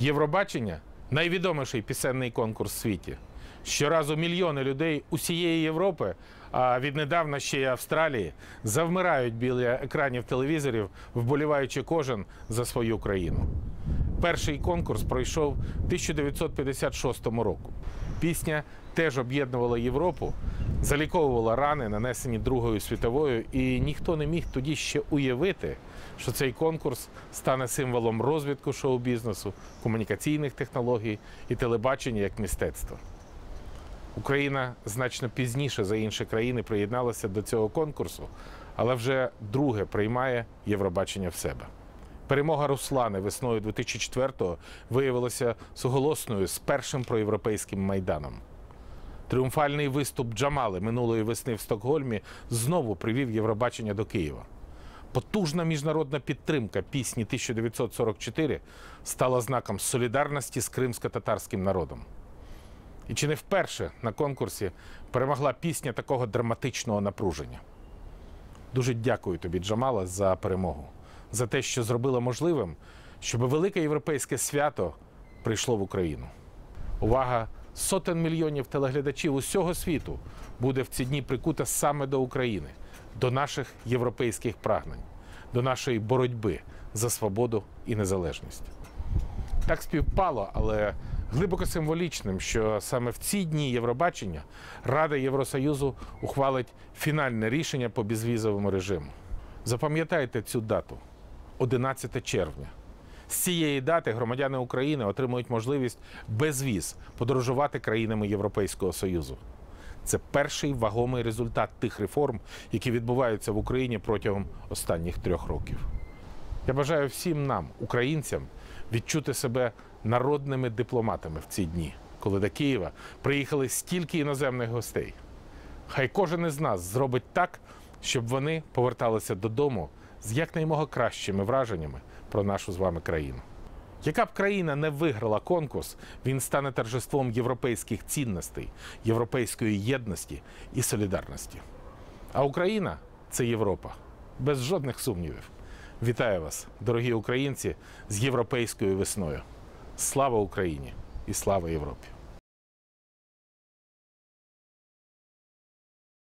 Євробачення найвідоміший пісенний конкурс в світі. Щоразу мільйони людей усієї Європи, а віднедавна ще й Австралії, завмирають біля екранів телевізорів, вболіваючи кожен за свою країну. Перший конкурс пройшов 1956 року. Пісня теж об'єднувала Європу, заліковувала рани, нанесені Другою світовою, і ніхто не міг тоді ще уявити, що цей конкурс стане символом розвитку шоу-бізнесу, комунікаційних технологій і телебачення як мистецтва. Україна значно пізніше за інші країни приєдналася до цього конкурсу, але вже друге приймає Євробачення в себе. Перемога Руслани весною 2004-го виявилася суголосною з першим проєвропейським майданом. Тріумфальний виступ Джамали минулої весни в Стокгольмі знову привів Євробачення до Києва. Потужна міжнародна підтримка пісні 1944 стала знаком солідарності з кримсько-татарським народом. І чи не вперше на конкурсі перемогла пісня такого драматичного напруження? Дуже дякую тобі, Джамала, за перемогу, за те, що зробила можливим, щоб велике європейське свято прийшло в Україну. Увага сотень мільйонів телеглядачів усього світу буде в ці дні прикута саме до України, до наших європейських прагнень, до нашої боротьби за свободу і незалежність. Так співпало, але глибоко символічним, що саме в ці дні Євробачення Рада Євросоюзу ухвалить фінальне рішення по безвізовому режиму. Запам'ятайте цю дату 11 червня. З цієї дати громадяни України отримують можливість без віз подорожувати країнами Європейського Союзу. Це перший вагомий результат тих реформ, які відбуваються в Україні протягом останніх трьох років. Я бажаю всім нам, українцям, відчути себе народними дипломатами в ці дні, коли до Києва приїхали стільки іноземних гостей. Хай кожен із нас зробить так, щоб вони поверталися додому з якнаймога кращими враженнями про нашу з вами країну. Яка б країна не виграла конкурс, він стане торжеством європейських цінностей, європейської єдності і солідарності. А Україна це Європа, без жодних сумнівів. Вітаю вас, дорогі українці, з європейською весною. Слава Україні і слава Європі!